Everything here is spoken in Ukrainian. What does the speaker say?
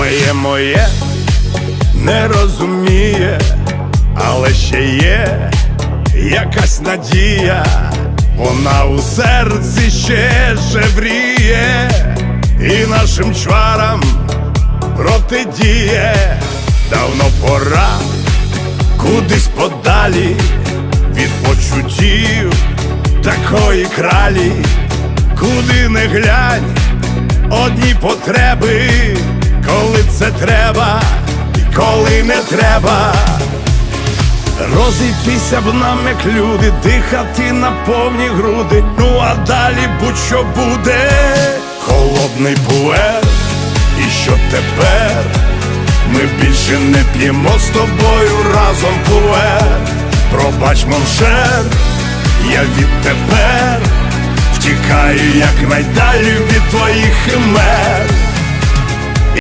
Твоє моє не розуміє, але ще є якась надія, вона у серці ще жевріє, і нашим чварам протидіє, давно пора кудись подалі від почуттів такої кралі, куди не глянь, одні потреби, треба, коли не треба. Розійтися б нам, як люди, дихати на повні груди. Ну а далі будь-що буде, холодний пуер. І що тепер? Ми більше не п'ємо з тобою разом пуер. Пробач, моншер, я відтепер втікаю якнайдалі від твоїх химер.